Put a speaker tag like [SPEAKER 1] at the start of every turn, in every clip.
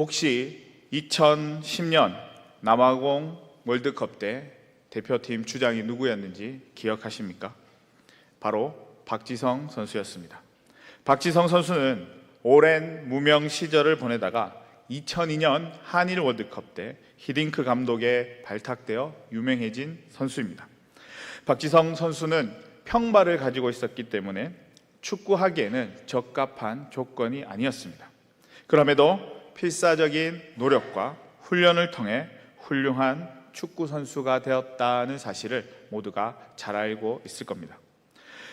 [SPEAKER 1] 혹시 2010년 남아공 월드컵 때 대표팀 주장이 누구였는지 기억하십니까? 바로 박지성 선수였습니다. 박지성 선수는 오랜 무명 시절을 보내다가 2002년 한일 월드컵 때 히딩크 감독에 발탁되어 유명해진 선수입니다. 박지성 선수는 평발을 가지고 있었기 때문에 축구하기에는 적합한 조건이 아니었습니다. 그럼에도 필사적인 노력과 훈련을 통해 훌륭한 축구 선수가 되었다는 사실을 모두가 잘 알고 있을 겁니다.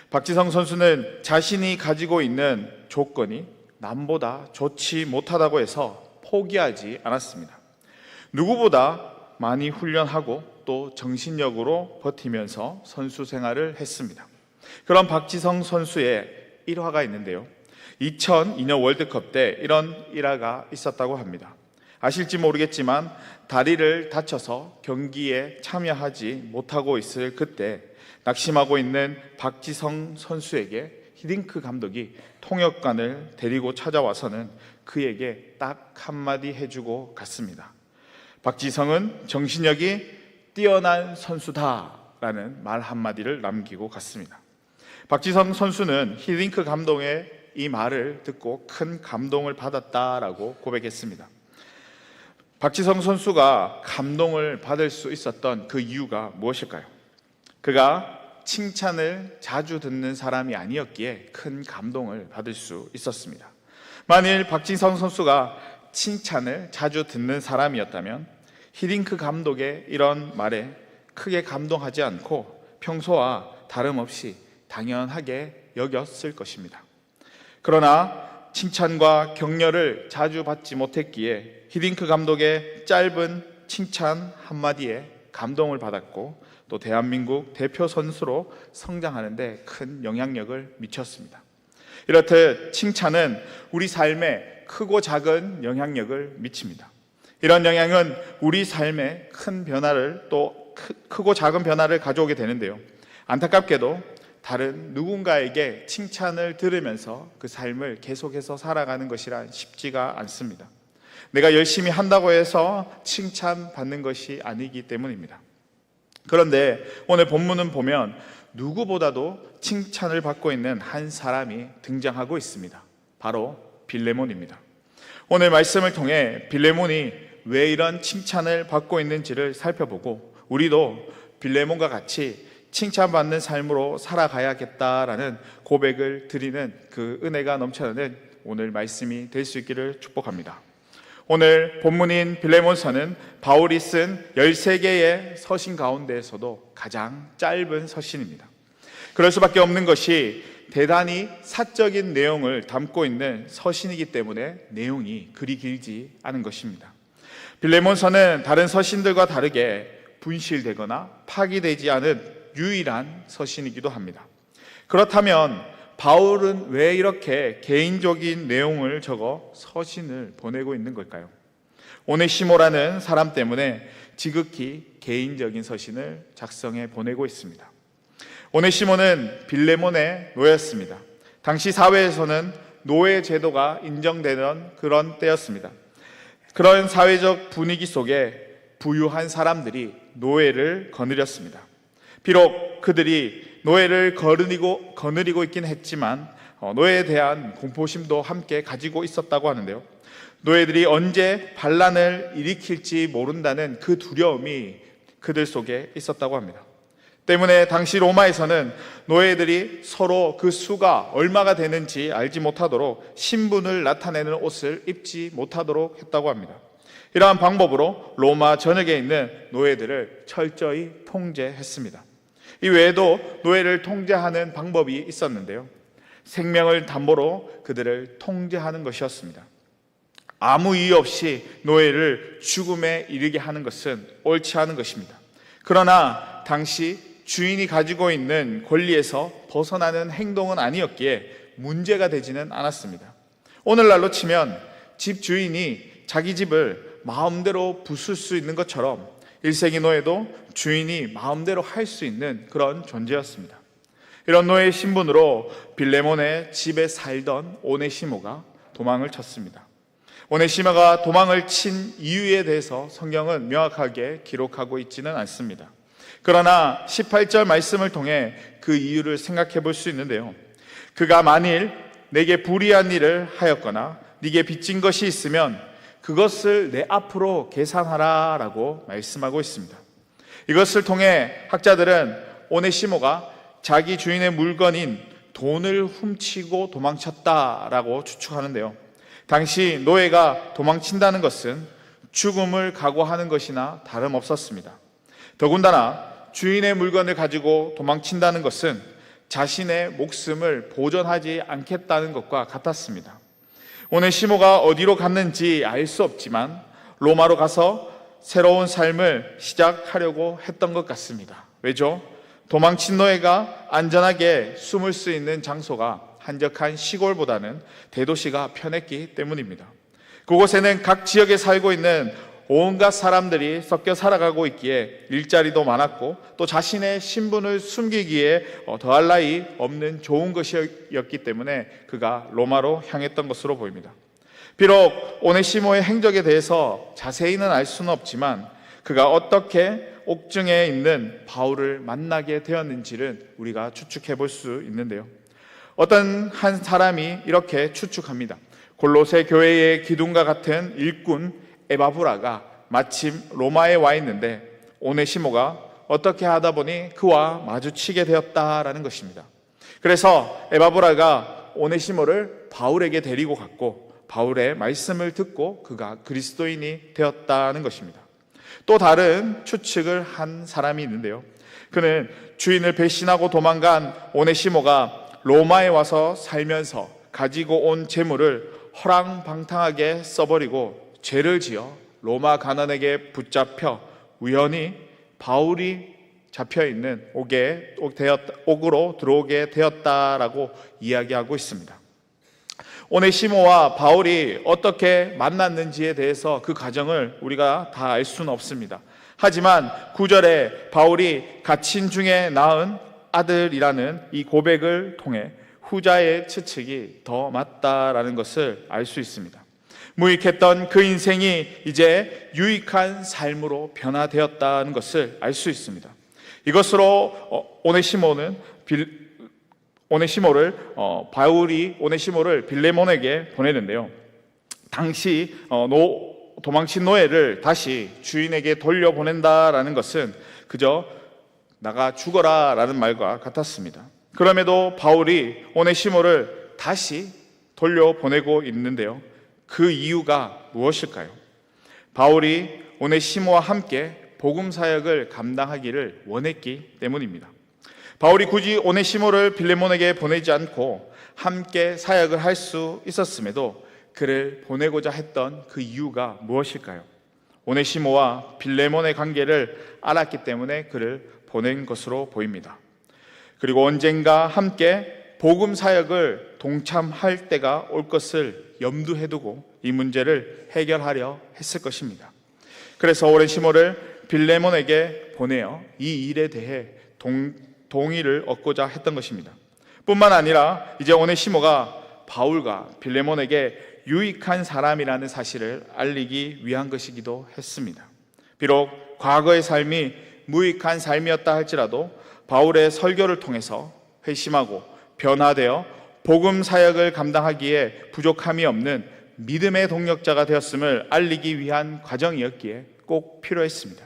[SPEAKER 1] 박지성 선수는 자신이 가지고 있는 조건이 남보다 좋지 못하다고 해서 포기하지 않았습니다. 누구보다 많이 훈련하고 또 정신력으로 버티면서 선수 생활을 했습니다. 그런 박지성 선수의 일화가 있는데요. 2002년 월드컵 때 이런 일화가 있었다고 합니다. 아실지 모르겠지만 다리를 다쳐서 경기에 참여하지 못하고 있을 그때 낙심하고 있는 박지성 선수에게 히딩크 감독이 통역관을 데리고 찾아와서는 그에게 딱 한마디 해주고 갔습니다. 박지성은 정신력이 뛰어난 선수다라는 말 한마디를 남기고 갔습니다. 박지성 선수는 히딩크 감독의 이 말을 듣고 큰 감동을 받았다라고 고백했습니다. 박지성 선수가 감동을 받을 수 있었던 그 이유가 무엇일까요? 그가 칭찬을 자주 듣는 사람이 아니었기에 큰 감동을 받을 수 있었습니다. 만일 박지성 선수가 칭찬을 자주 듣는 사람이었다면 히딩크 감독의 이런 말에 크게 감동하지 않고 평소와 다름없이 당연하게 여겼을 것입니다. 그러나 칭찬과 격려를 자주 받지 못했기에 히딩크 감독의 짧은 칭찬 한마디에 감동을 받았고 또 대한민국 대표 선수로 성장하는데 큰 영향력을 미쳤습니다. 이렇듯 칭찬은 우리 삶에 크고 작은 영향력을 미칩니다. 이런 영향은 우리 삶에 큰 변화를 또 크고 작은 변화를 가져오게 되는데요. 안타깝게도 다른 누군가에게 칭찬을 들으면서 그 삶을 계속해서 살아가는 것이란 쉽지가 않습니다. 내가 열심히 한다고 해서 칭찬받는 것이 아니기 때문입니다. 그런데 오늘 본문은 보면 누구보다도 칭찬을 받고 있는 한 사람이 등장하고 있습니다. 바로 빌레몬입니다. 오늘 말씀을 통해 빌레몬이 왜 이런 칭찬을 받고 있는지를 살펴보고 우리도 빌레몬과 같이 칭찬받는 삶으로 살아가야겠다라는 고백을 드리는 그 은혜가 넘쳐나는 오늘 말씀이 될 수 있기를 축복합니다. 오늘 본문인 빌레몬서는 바울이 쓴 13개의 서신 가운데에서도 가장 짧은 서신입니다. 그럴 수밖에 없는 것이 대단히 사적인 내용을 담고 있는 서신이기 때문에 내용이 그리 길지 않은 것입니다. 빌레몬서는 다른 서신들과 다르게 분실되거나 파기되지 않은 유일한 서신이기도 합니다. 그렇다면 바울은 왜 이렇게 개인적인 내용을 적어 서신을 보내고 있는 걸까요? 오네시모라는 사람 때문에 지극히 개인적인 서신을 작성해 보내고 있습니다. 오네시모는 빌레몬의 노예였습니다. 당시 사회에서는 노예 제도가 인정되던 그런 때였습니다. 그런 사회적 분위기 속에 부유한 사람들이 노예를 거느렸습니다. 비록 그들이 노예를 거느리고, 거느리고 있긴 했지만 어, 노예에 대한 공포심도 함께 가지고 있었다고 하는데요. 노예들이 언제 반란을 일으킬지 모른다는 그 두려움이 그들 속에 있었다고 합니다. 때문에 당시 로마에서는 노예들이 서로 그 수가 얼마가 되는지 알지 못하도록 신분을 나타내는 옷을 입지 못하도록 했다고 합니다. 이러한 방법으로 로마 전역에 있는 노예들을 철저히 통제했습니다. 이 외에도 노예를 통제하는 방법이 있었는데요. 생명을 담보로 그들을 통제하는 것이었습니다. 아무 이유 없이 노예를 죽음에 이르게 하는 것은 옳지 않은 것입니다. 그러나 당시 주인이 가지고 있는 권리에서 벗어나는 행동은 아니었기에 문제가 되지는 않았습니다. 오늘날로 치면 집 주인이 자기 집을 마음대로 부술 수 있는 것처럼 1세기 노예도 주인이 마음대로 할 수 있는 그런 존재였습니다. 이런 노예 신분으로 빌레몬의 집에 살던 오네시모가 도망을 쳤습니다. 오네시모가 도망을 친 이유에 대해서 성경은 명확하게 기록하고 있지는 않습니다. 그러나 18절 말씀을 통해 그 이유를 생각해 볼 수 있는데요. 그가 만일 내게 불의한 일을 하였거나 네게 빚진 것이 있으면 그것을 내 앞으로 계산하라 라고 말씀하고 있습니다. 이것을 통해 학자들은 오네시모가 자기 주인의 물건인 돈을 훔치고 도망쳤다라고 추측하는데요. 당시 노예가 도망친다는 것은 죽음을 각오하는 것이나 다름없었습니다. 더군다나 주인의 물건을 가지고 도망친다는 것은 자신의 목숨을 보존하지 않겠다는 것과 같았습니다. 오늘 시모가 어디로 갔는지 알 수 없지만 로마로 가서 새로운 삶을 시작하려고 했던 것 같습니다. 왜죠? 도망친 노예가 안전하게 숨을 수 있는 장소가 한적한 시골보다는 대도시가 편했기 때문입니다. 그곳에는 각 지역에 살고 있는 온갖 사람들이 섞여 살아가고 있기에 일자리도 많았고 또 자신의 신분을 숨기기에 어, 더할 나위 없는 좋은 것이었기 때문에 그가 로마로 향했던 것으로 보입니다. 비록 오네시모의 행적에 대해서 자세히는 알 수는 없지만 그가 어떻게 옥중에 있는 바울을 만나게 되었는지를 우리가 추측해 볼 수 있는데요. 어떤 한 사람이 이렇게 추측합니다. 골로새 교회의 기둥과 같은 일꾼 에바브라가 마침 로마에 와 있는데 오네시모가 어떻게 하다 보니 그와 마주치게 되었다라는 것입니다. 그래서 에바브라가 오네시모를 바울에게 데리고 갔고 바울의 말씀을 듣고 그가 그리스도인이 되었다는 것입니다. 또 다른 추측을 한 사람이 있는데요. 그는 주인을 배신하고 도망간 오네시모가 로마에 와서 살면서 가지고 온 재물을 허랑방탕하게 써버리고 죄를 지어 로마 가난에게 붙잡혀 우연히 바울이 잡혀 있는 옥에 옥 되었다, 옥으로 들어오게 되었다라고 이야기하고 있습니다. 오네시모와 바울이 어떻게 만났는지에 대해서 그 과정을 우리가 다 알 수는 없습니다. 하지만 구절에 바울이 갇힌 중에 낳은 아들이라는 이 고백을 통해 후자의 추측이 더 맞다라는 것을 알 수 있습니다. 무익했던 그 인생이 이제 유익한 삶으로 변화되었다는 것을 알 수 있습니다. 이것으로 어, 오네시모는 빌, 오네시모를 어, 바울이 오네시모를 빌레몬에게 보내는데요. 당시 어, 노, 도망친 노예를 다시 주인에게 돌려보낸다라는 것은 그저 나가 죽어라라는 말과 같았습니다. 그럼에도 바울이 오네시모를 다시 돌려보내고 있는데요. 그 이유가 무엇일까요? 바울이 오네시모와 함께 복음 사역을 감당하기를 원했기 때문입니다. 바울이 굳이 오네시모를 빌레몬에게 보내지 않고 함께 사역을 할 수 있었음에도 그를 보내고자 했던 그 이유가 무엇일까요? 오네시모와 빌레몬의 관계를 알았기 때문에 그를 보낸 것으로 보입니다. 그리고 언젠가 함께 복음 사역을 동참할 때가 올 것을 염두해 두고 이 문제를 해결하려 했을 것입니다. 그래서 오네시모를 빌레몬에게 보내어 이 일에 대해 동, 동의를 얻고자 했던 것입니다. 뿐만 아니라 이제 오네시모가 바울과 빌레몬에게 유익한 사람이라는 사실을 알리기 위한 것이기도 했습니다. 비록 과거의 삶이 무익한 삶이었다 할지라도 바울의 설교를 통해서 회심하고 변화되어 복음 사역을 감당하기에 부족함이 없는 믿음의 동력자가 되었음을 알리기 위한 과정이었기에 꼭 필요했습니다.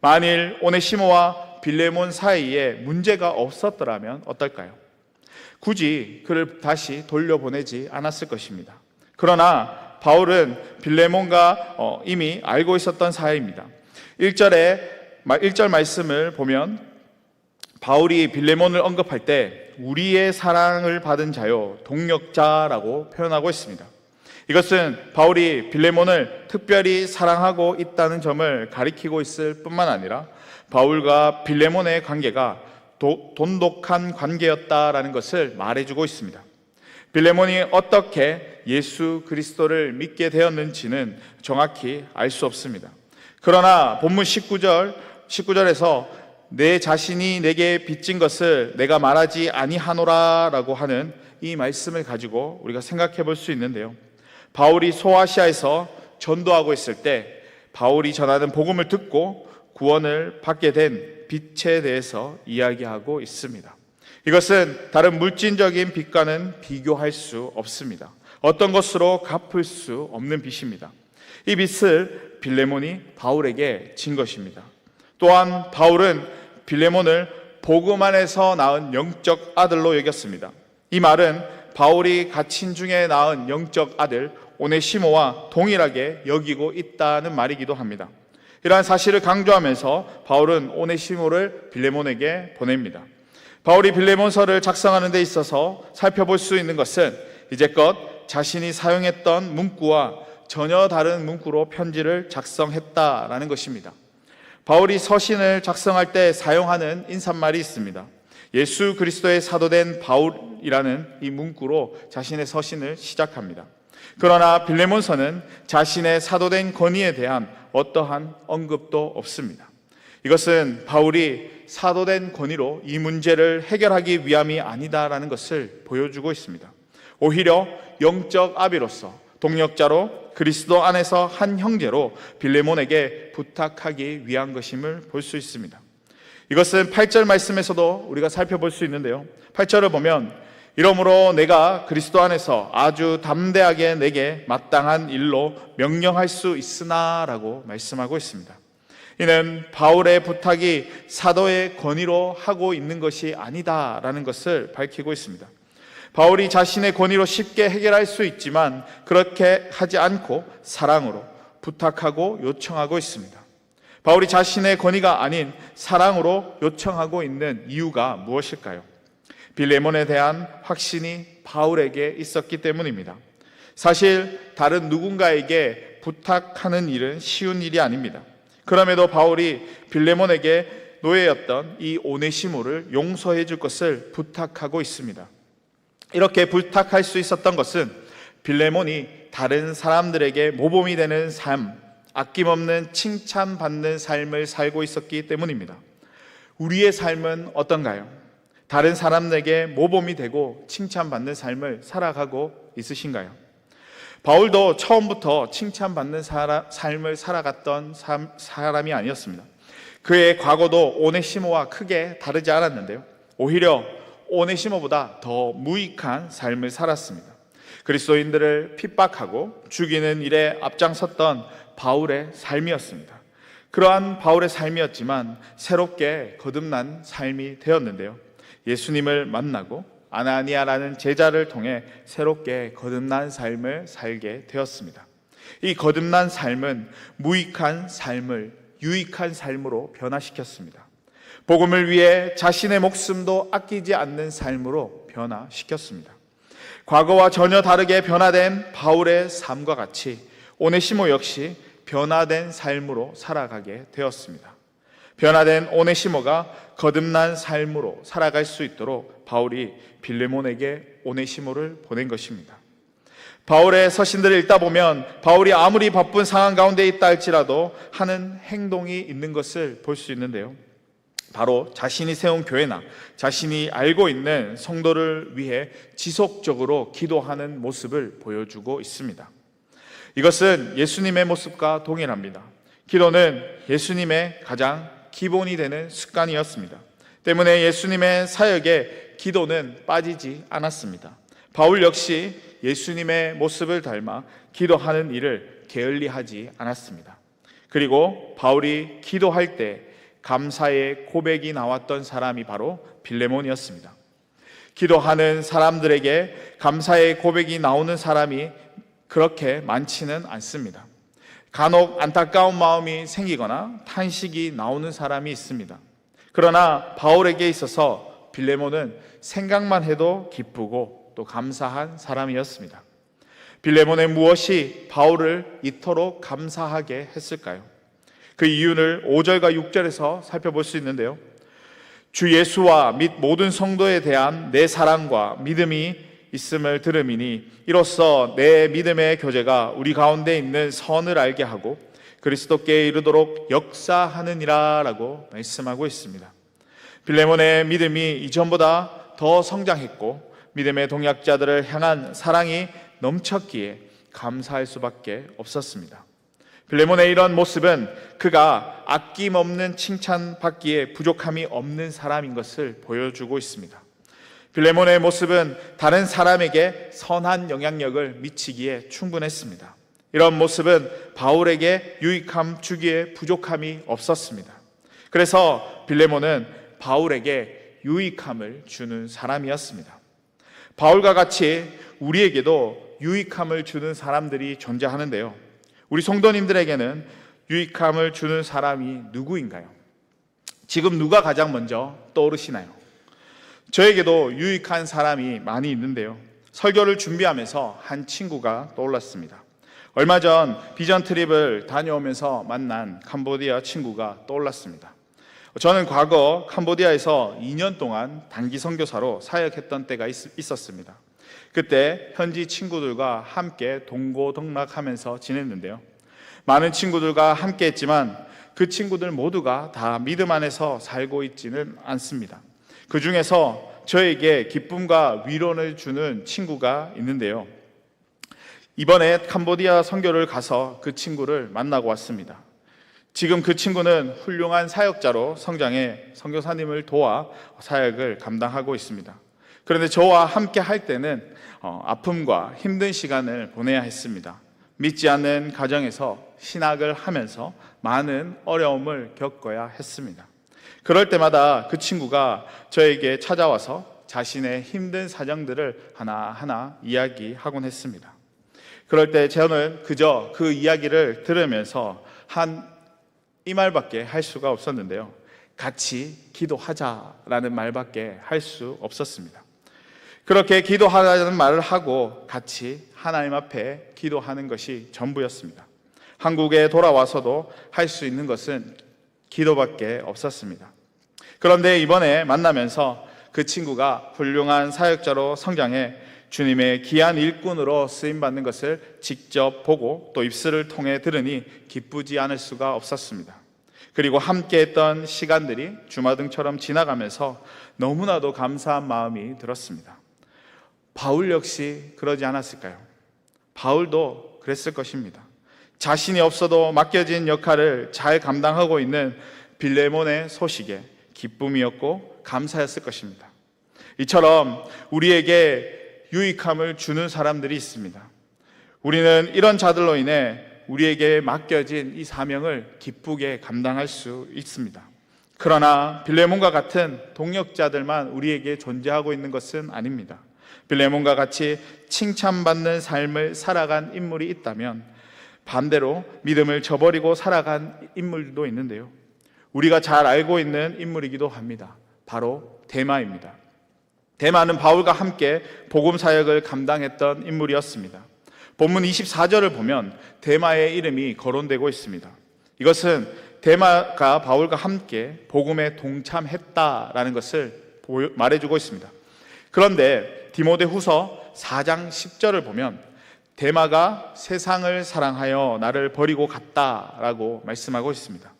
[SPEAKER 1] 만일 오네시모와 빌레몬 사이에 문제가 없었더라면 어떨까요? 굳이 그를 다시 돌려보내지 않았을 것입니다. 그러나 바울은 빌레몬과 어, 이미 알고 있었던 사이입니다. 1절에 1절 말씀을 보면 바울이 빌레몬을 언급할 때 우리의 사랑을 받은 자요 동력자라고 표현하고 있습니다. 이것은 바울이 빌레몬을 특별히 사랑하고 있다는 점을 가리키고 있을 뿐만 아니라 바울과 빌레몬의 관계가 도, 돈독한 관계였다라는 것을 말해주고 있습니다. 빌레몬이 어떻게 예수 그리스도를 믿게 되었는지는 정확히 알 수 없습니다. 그러나 본문 19절 19절에서 내 자신이 내게 빚진 것을 내가 말하지 아니하노라라고 하는 이 말씀을 가지고 우리가 생각해 볼 수 있는데요. 바울이 소아시아에서 전도하고 있을 때 바울이 전하는 복음을 듣고 구원을 받게 된 빛에 대해서 이야기하고 있습니다. 이것은 다른 물질적인 빛과는 비교할 수 없습니다. 어떤 것으로 갚을 수 없는 빛입니다. 이 빛을 빌레몬이 바울에게 진 것입니다. 또한 바울은 빌레몬을 복음 안에서 낳은 영적 아들로 여겼습니다. 이 말은 바울이 갇힌 중에 낳은 영적 아들 오네시모와 동일하게 여기고 있다는 말이기도 합니다. 이러한 사실을 강조하면서 바울은 오네시모를 빌레몬에게 보냅니다. 바울이 빌레몬서를 작성하는 데 있어서 살펴볼 수 있는 것은 이제껏 자신이 사용했던 문구와 전혀 다른 문구로 편지를 작성했다라는 것입니다. 바울이 서신을 작성할 때 사용하는 인사말이 있습니다. 예수 그리스도의 사도된 바울이라는 이 문구로 자신의 서신을 시작합니다. 그러나 빌레몬서는 자신의 사도된 권위에 대한 어떠한 언급도 없습니다. 이것은 바울이 사도된 권위로 이 문제를 해결하기 위함이 아니다라는 것을 보여주고 있습니다. 오히려 영적 아비로서 동력자로 그리스도 안에서 한 형제로 빌레몬에게 부탁하기 위한 것임을 볼 수 있습니다. 이것은 8절 말씀에서도 우리가 살펴볼 수 있는데요. 8절을 보면 이러므로 내가 그리스도 안에서 아주 담대하게 내게 마땅한 일로 명령할 수 있으나라고 말씀하고 있습니다. 이는 바울의 부탁이 사도의 권위로 하고 있는 것이 아니다라는 것을 밝히고 있습니다. 바울이 자신의 권위로 쉽게 해결할 수 있지만 그렇게 하지 않고 사랑으로 부탁하고 요청하고 있습니다. 바울이 자신의 권위가 아닌 사랑으로 요청하고 있는 이유가 무엇일까요? 빌레몬에 대한 확신이 바울에게 있었기 때문입니다. 사실 다른 누군가에게 부탁하는 일은 쉬운 일이 아닙니다. 그럼에도 바울이 빌레몬에게 노예였던 이 오네시모를 용서해 줄 것을 부탁하고 있습니다. 이렇게 부탁할 수 있었던 것은 빌레몬이 다른 사람들에게 모범이 되는 삶, 아낌없는 칭찬받는 삶을 살고 있었기 때문입니다. 우리의 삶은 어떤가요? 다른 사람에게 모범이 되고 칭찬받는 삶을 살아가고 있으신가요? 바울도 처음부터 칭찬받는 사람, 삶을 살아갔던 삶, 사람이 아니었습니다. 그의 과거도 오네시모와 크게 다르지 않았는데요. 오히려 오네시모보다 더 무익한 삶을 살았습니다. 그리스도인들을 핍박하고 죽이는 일에 앞장섰던 바울의 삶이었습니다. 그러한 바울의 삶이었지만 새롭게 거듭난 삶이 되었는데요. 예수님을 만나고 아나니아라는 제자를 통해 새롭게 거듭난 삶을 살게 되었습니다. 이 거듭난 삶은 무익한 삶을 유익한 삶으로 변화시켰습니다. 복음을 위해 자신의 목숨도 아끼지 않는 삶으로 변화시켰습니다. 과거와 전혀 다르게 변화된 바울의 삶과 같이 오네시모 역시 변화된 삶으로 살아가게 되었습니다. 변화된 오네시모가 거듭난 삶으로 살아갈 수 있도록 바울이 빌레몬에게 오네시모를 보낸 것입니다. 바울의 서신들을 읽다 보면 바울이 아무리 바쁜 상황 가운데 있다 할지라도 하는 행동이 있는 것을 볼 수 있는데요. 바로 자신이 세운 교회나 자신이 알고 있는 성도를 위해 지속적으로 기도하는 모습을 보여주고 있습니다. 이것은 예수님의 모습과 동일합니다. 기도는 예수님의 가장 기본이 되는 습관이었습니다. 때문에 예수님의 사역에 기도는 빠지지 않았습니다. 바울 역시 예수님의 모습을 닮아 기도하는 일을 게을리하지 않았습니다. 그리고 바울이 기도할 때 감사의 고백이 나왔던 사람이 바로 빌레몬이었습니다. 기도하는 사람들에게 감사의 고백이 나오는 사람이 그렇게 많지는 않습니다. 간혹 안타까운 마음이 생기거나 탄식이 나오는 사람이 있습니다. 그러나 바울에게 있어서 빌레몬은 생각만 해도 기쁘고 또 감사한 사람이었습니다. 빌레몬의 무엇이 바울을 이토록 감사하게 했을까요? 그 이유를 5절과 6절에서 살펴볼 수 있는데요. 주 예수와 및 모든 성도에 대한 내 사랑과 믿음이 있음을 들음이니 이로써 내 믿음의 교제가 우리 가운데 있는 선을 알게 하고 그리스도께 이르도록 역사하느니라라고 말씀하고 있습니다. 빌레몬의 믿음이 이전보다 더 성장했고 믿음의 동약자들을 향한 사랑이 넘쳤기에 감사할 수밖에 없었습니다. 빌레몬의 이런 모습은 그가 아낌없는 칭찬받기에 부족함이 없는 사람인 것을 보여주고 있습니다. 빌레몬의 모습은 다른 사람에게 선한 영향력을 미치기에 충분했습니다. 이런 모습은 바울에게 유익함 주기에 부족함이 없었습니다. 그래서 빌레몬은 바울에게 유익함을 주는 사람이었습니다. 바울과 같이 우리에게도 유익함을 주는 사람들이 존재하는데요. 우리 성도님들에게는 유익함을 주는 사람이 누구인가요? 지금 누가 가장 먼저 떠오르시나요? 저에게도 유익한 사람이 많이 있는데요. 설교를 준비하면서 한 친구가 떠올랐습니다. 얼마 전 비전 트립을 다녀오면서 만난 캄보디아 친구가 떠올랐습니다. 저는 과거 캄보디아에서 2년 동안 단기 선교사로 사역했던 때가 있, 있었습니다. 그때 현지 친구들과 함께 동고동락하면서 지냈는데요. 많은 친구들과 함께 했지만 그 친구들 모두가 다 믿음 안에서 살고 있지는 않습니다. 그 중에서 저에게 기쁨과 위로를 주는 친구가 있는데요. 이번에 캄보디아 선교를 가서 그 친구를 만나고 왔습니다. 지금 그 친구는 훌륭한 사역자로 성장해 선교사님을 도와 사역을 감당하고 있습니다. 그런데 저와 함께 할 때는 어, 아픔과 힘든 시간을 보내야 했습니다. 믿지 않는 가정에서 신학을 하면서 많은 어려움을 겪어야 했습니다. 그럴 때마다 그 친구가 저에게 찾아와서 자신의 힘든 사정들을 하나하나 이야기하곤 했습니다. 그럴 때 저는 그저 그 이야기를 들으면서 한 이 말밖에 할 수가 없었는데요. 같이 기도하자라는 말밖에 할 수 없었습니다. 그렇게 기도하자는 말을 하고 같이 하나님 앞에 기도하는 것이 전부였습니다. 한국에 돌아와서도 할 수 있는 것은 기도밖에 없었습니다. 그런데 이번에 만나면서 그 친구가 훌륭한 사역자로 성장해 주님의 귀한 일꾼으로 쓰임 받는 것을 직접 보고 또 입술을 통해 들으니 기쁘지 않을 수가 없었습니다. 그리고 함께 했던 시간들이 주마등처럼 지나가면서 너무나도 감사한 마음이 들었습니다. 바울 역시 그러지 않았을까요? 바울도 그랬을 것입니다. 자신이 없어도 맡겨진 역할을 잘 감당하고 있는 빌레몬의 소식에 기쁨이었고 감사였을 것입니다. 이처럼 우리에게 유익함을 주는 사람들이 있습니다. 우리는 이런 자들로 인해 우리에게 맡겨진 이 사명을 기쁘게 감당할 수 있습니다. 그러나 빌레몬과 같은 동역자들만 우리에게 존재하고 있는 것은 아닙니다. 빌레몬과 같이 칭찬받는 삶을 살아간 인물이 있다면 반대로 믿음을 저버리고 살아간 인물도 있는데요. 우리가 잘 알고 있는 인물이기도 합니다. 바로 대마입니다. 대마는 바울과 함께 복음 사역을 감당했던 인물이었습니다. 본문 24절을 보면 대마의 이름이 거론되고 있습니다. 이것은 대마가 바울과 함께 복음에 동참했다라는 것을 말해주고 있습니다. 그런데 디모데 후서 4장 10절을 보면 대마가 세상을 사랑하여 나를 버리고 갔다라고 말씀하고 있습니다.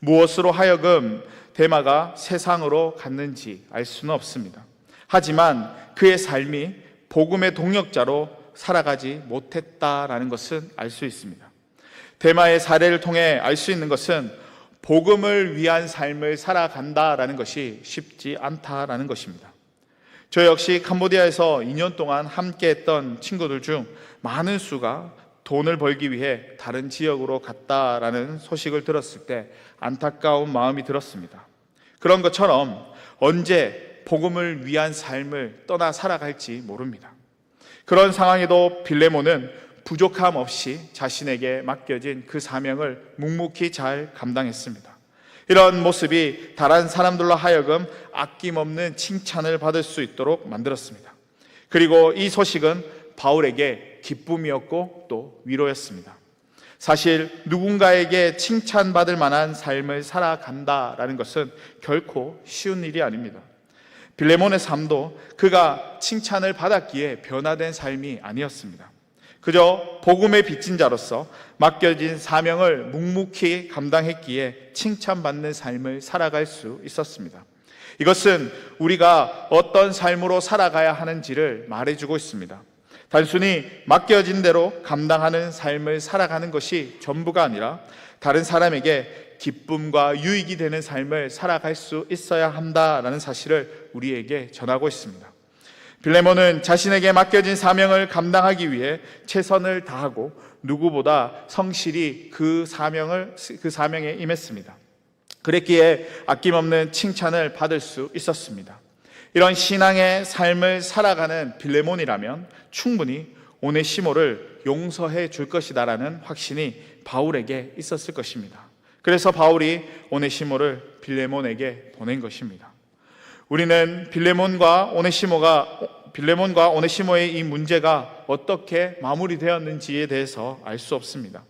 [SPEAKER 1] 무엇으로 하여금 대마가 세상으로 갔는지 알 수는 없습니다. 하지만 그의 삶이 복음의 동력자로 살아가지 못했다라는 것은 알 수 있습니다. 대마의 사례를 통해 알 수 있는 것은 복음을 위한 삶을 살아간다라는 것이 쉽지 않다라는 것입니다. 저 역시 캄보디아에서 2년 동안 함께 했던 친구들 중 많은 수가 돈을 벌기 위해 다른 지역으로 갔다라는 소식을 들었을 때 안타까운 마음이 들었습니다. 그런 것처럼 언제 복음을 위한 삶을 떠나 살아갈지 모릅니다. 그런 상황에도 빌레몬은 부족함 없이 자신에게 맡겨진 그 사명을 묵묵히 잘 감당했습니다. 이런 모습이 다른 사람들로 하여금 아낌없는 칭찬을 받을 수 있도록 만들었습니다. 그리고 이 소식은 바울에게 기쁨이었고 또 위로였습니다. 사실 누군가에게 칭찬받을 만한 삶을 살아간다라는 것은 결코 쉬운 일이 아닙니다. 빌레몬의 삶도 그가 칭찬을 받았기에 변화된 삶이 아니었습니다. 그저 복음의 빚진 자로서 맡겨진 사명을 묵묵히 감당했기에 칭찬받는 삶을 살아갈 수 있었습니다. 이것은 우리가 어떤 삶으로 살아가야 하는지를 말해주고 있습니다. 단순히 맡겨진 대로 감당하는 삶을 살아가는 것이 전부가 아니라 다른 사람에게 기쁨과 유익이 되는 삶을 살아갈 수 있어야 한다라는 사실을 우리에게 전하고 있습니다. 빌레몬은 자신에게 맡겨진 사명을 감당하기 위해 최선을 다하고 누구보다 성실히 그 사명을 그 사명에 임했습니다. 그랬기에 아낌없는 칭찬을 받을 수 있었습니다. 이런 신앙의 삶을 살아가는 빌레몬이라면 충분히 오네시모를 용서해 줄 것이다라는 확신이 바울에게 있었을 것입니다. 그래서 바울이 오네시모를 빌레몬에게 보낸 것입니다. 우리는 빌레몬과 오네시모가 빌레몬과 오네시모의 이 문제가 어떻게 마무리되었는지에 대해서 알 수 없습니다.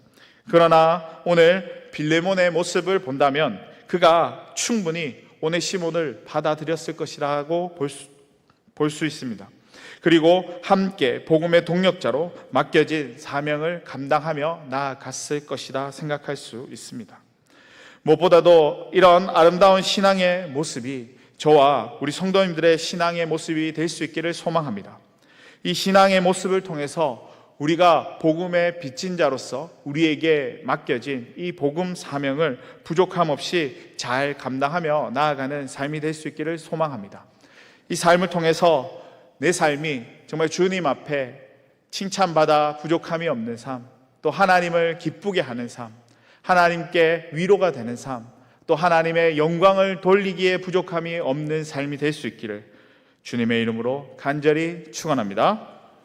[SPEAKER 1] 그러나 오늘 빌레몬의 모습을 본다면 그가 충분히 오네시몬을 받아들였을 것이라고 볼 수, 볼수 있습니다. 그리고 함께 복음의 동력자로 맡겨진 사명을 감당하며 나아갔을 것이다 생각할 수 있습니다. 무엇보다도 이런 아름다운 신앙의 모습이 저와 우리 성도님들의 신앙의 모습이 될 수 있기를 소망합니다. 이 신앙의 모습을 통해서 우리가 복음의 빚진 자로서 우리에게 맡겨진 이 복음 사명을 부족함 없이 잘 감당하며 나아가는 삶이 될 수 있기를 소망합니다. 이 삶을 통해서 내 삶이 정말 주님 앞에 칭찬받아 부족함이 없는 삶, 또 하나님을 기쁘게 하는 삶, 하나님께 위로가 되는 삶, 또 하나님의 영광을 돌리기에 부족함이 없는 삶이 될 수 있기를 주님의 이름으로 간절히 축원합니다.